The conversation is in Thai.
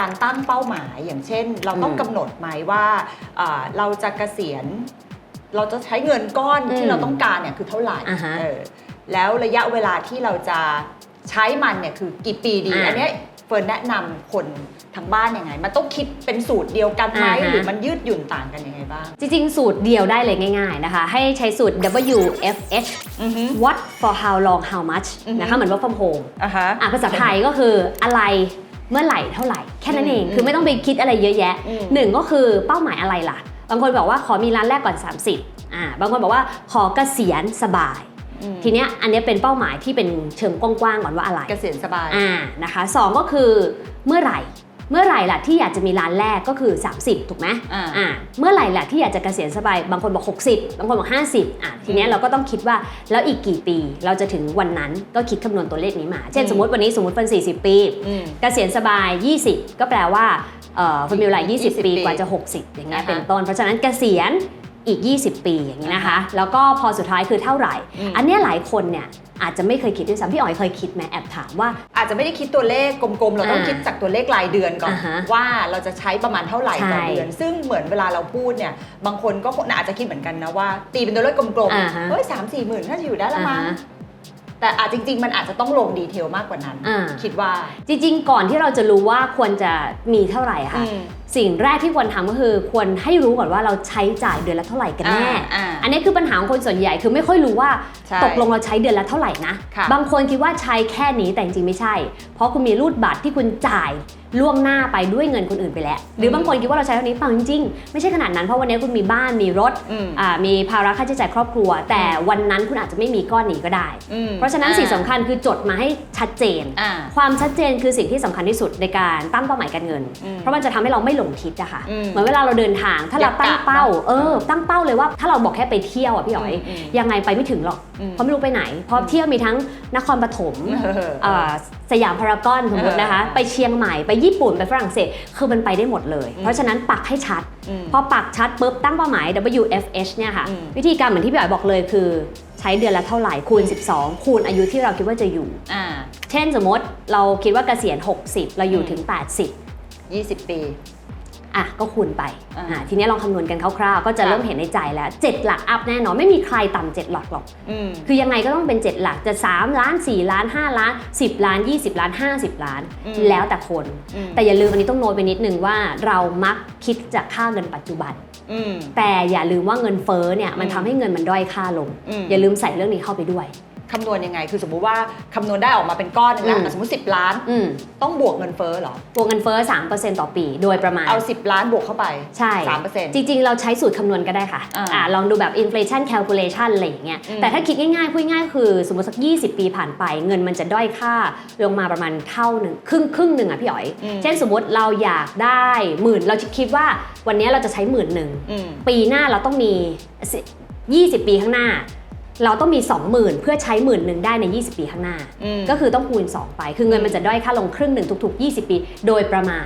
การตั้งเป้าหมายอย่างเช่น เราต้องอืมกำหนดไหมว่าอ่าเราจะเกษียณ เราจะใช้เงินก้อนอืที่มเราต้องการเนี่ยคือเท่าไหร่อ่าฮะเออแล้วระยะเวลาที่เราจะใช้มันเนี่ยคือกี่ปีดีอ่าอันเนี้ยเฟิร์นแนะนำคนทางบ้านยังไง มันต้องคิดเป็นสูตรเดียวกันไหมอ่าฮะหรือมันยืดหยุ่นต่างกันยังไงบ้าง จริง ๆ สูตรเดียวได้เลยง่าย ๆนะคะ ให้ใช้สูตร WFH อือฮึ What for how long how much อือฮึนะคะเหมือนว่า from home อะฮะอะภาษาไทยก็คืออะไร เมื่อไหร่เท่าไหร่แค่นั้นเองอืมคือไม่ต้องไปคิดอะไรเยอะแยะอืมหนึ่งก็คือเป้าหมายอะไรล่ะ บางคนบอกว่าขอมีร้านแรกก่อน 30อ่าบางคนบอกว่าขอเกษียณสบายอืมทีเนี้ยอันเนี้ยเป็นเป้าหมายที่เป็นเชิงกว้างๆก่อนว่าอะไรเกษียณสบายอ่านะคะสองก็คือเมื่อไหร่ เมื่อไหร่ล่ะที่อยากจะมีร้านแรกก็คือ 30 ถูกไหมอ่าอ่าเมื่อไหร่ล่ะที่อยากจะเกษียณสบายบางคนบอก 60 บางคนบอก 50อะทีเนี้ยเราก็ต้องคิดว่าแล้วอีกกี่ปีเราจะถึงวันนั้นก็คิดคำนวณตัวเลขนี้มา เช่นอืมสมมติวันนี้สมมติเป็น 40 ปีอืมเกษียณสบาย 20 ก็แปลว่าเอ่อคุณมีเวลา20 20ปีปีกว่าจะ 60 อย่างเงี้ยอ่าฮะเป็นต้น เพราะฉะนั้นเกษียณ อีก 20 ปีอย่างนี้นะคะ แล้วก็พอสุดท้ายคือเท่าไหร่อืมอันเนี้ยหลายคนเนี่ยอาจจะไม่เคยคิดด้วยซ้ำพี่อ๋อยเคยคิดไหมแอบถามว่า อาจจะไม่ได้คิดตัวเลขกลมๆ เราต้องอ่าคิดจากตัวเลขรายเดือนก่อน อ่าฮะว่าเราจะใช้ประมาณเท่าไหร่ต่อใช่เดือน ซึ่งเหมือนเวลาเราพูดเนี่ย บางคนก็คงอาจจะคิดเหมือนกันนะว่า ตีเป็นตัวเลขกลมอ่าฮะ ๆเฮ้ยสามสี่หมื่นถ้าจะอยู่ได้ละมั้งอ่าฮะแต่อาจจริง ๆ มันอาจจะต้องลงดีเทลมากกว่านั้น อ่าคิดว่าจริงๆ ก่อนที่เราจะรู้ว่าควรจะมีเท่าไหร่อะค่ะ อืม สิ่งแรกที่ควรทำก็คือควรให้รู้ก่อนว่าเราใช้จ่ายเดือนละเท่าไหร่กันแน่ อ่าอ่า อันนี้คือปัญหาของคนส่วนใหญ่คือไม่ค่อยรู้ว่าใช่ตกลงเราใช้เดือนละเท่าไหร่นะ ค่ะ บางคนคิดว่าใช้แค่นี้แต่จริงๆไม่ใช่ เพราะคุณมีรูดบัตรที่คุณจ่ายล่วงหน้าไปด้วยเงินคนอื่นไปแล้ว หรือบางคนคิดว่าเราใช้เท่านี้เปล่าจริงๆไม่ใช่ขนาดนั้นเพราะวันนี้คุณมีบ้านมีรถอืมอ่ามีภาระค่าใช้จ่ายครอบครัว แต่วันนั้นคุณอาจจะไม่มีก้อนนี้ก็ได้ อืมเพราะฉะนั้นอ่าสิ่งสำคัญคือจดมาให้ชัดเจน อ่า ความชัดเจนคือสิ่งที่สำคัญที่สุดในการตั้งเป้าหมายการเงิน อืม เพราะมันจะทำให้เราไม่หลงทิศอะค่ะอืมเหมือนเวลาเราเดินทาง ถ้าเราตั้งเป้าอยากกะเออเนอะตั้งเป้าเลยว่าถ้าเราบอกแค่ไปเที่ยวอะพี่อ๋อยอืมอืมยังไงไปไม่ถึงหรอกอืมเพราะไม่รู้ไปไหน เพราะเที่ยวมีทั้งนครปฐมเออเอ่อสยามพารากอนสมมตินะคะเออไปเชียงใหม่ไปญี่ปุ่นไปฝรั่งเศสคือมันไปได้หมดเลยอืมเพราะฉะนั้นปักให้ชัดอืมพอปักชัดปุ๊บตั้งเป้าหมาย WFH เนี่ยค่ะอืมวิธีการเหมือนที่พี่อ๋อยบอกเลยคือใช้เดือนละเท่าไหร่คูณ 12 คูณอายุที่เราคิดว่าจะอยู่อ่าเช่นสมมติเราคิดว่าเกษียณ 60 เราอยู่ถึง 80ยี่สิบปี อะก็คูณไปอ่าอะทีนี้ลองคำนวณกันคร่าวๆ ก็จะค่ะเริ่มเห็นในใจแล้ว 7 หลักอัพแน่นอนไม่มีใครต่ำ7หลักหรอกอืมคือยังไงก็ต้องเป็น 7 หลักจะ 3 ล้าน 4 ล้าน 5 ล้าน 10 ล้าน 20 ล้าน 50 ล้านอืมแล้วแต่คนอืมแต่อย่าลืมอันนี้ต้องโน้ตไปนิดนึงว่าเรามักคิดจากค่าเงินปัจจุบันอืมแต่อย่าลืมว่าเงินเฟ้อเนี่ยมันอืมทำให้เงินมันด้อยค่าลงอืมอย่าลืมใส่เรื่องนี้เข้าไปด้วย คำนวณยังไง คือสมมุติว่าคำนวณได้ออกมาเป็นก้อนหนึงแล้วอืมอะสมมติ 10 ล้าน อืมต้องบวกเงินเฟ้อเหรอ ตัวเงินเฟ้อ3%ต่อปีโดยประมาณ เอา 10 ล้านบวกเข้าไป ใช่สามเปอร์เซ็นต์จริง ๆ เราใช้สูตรคำนวณก็ได้ค่ะอ่าอ่าลองดูแบบ inflation calculation อะไรอย่างเงี้ย อืม แต่ถ้าคิดง่ายๆ พูดง่ายๆคือสมมติสัก 20 ปีผ่านไป เงินมันจะด้อยค่าลงมาประมาณเท่าหนึ่งครึ่งครึ่งหนึ่งอะพี่อ๋อยเช่นสมมติเราอยากได้หมื่น เราคิดว่าวันนี้เราจะใช้หมื่นหนึ่ง อืม ปีหน้าเราต้องมี 20 ปีข้างหน้า เราต้องมี 20,000 เพื่อใช้หมื่นหนึ่งได้ใน 20 ปีข้างหน้าอืมก็คือต้องคูณ 2 ไป คือเงินมันจะด้อยค่าลงครึ่งหนึ่งทุก ๆ 20 ปี โดยประมาณ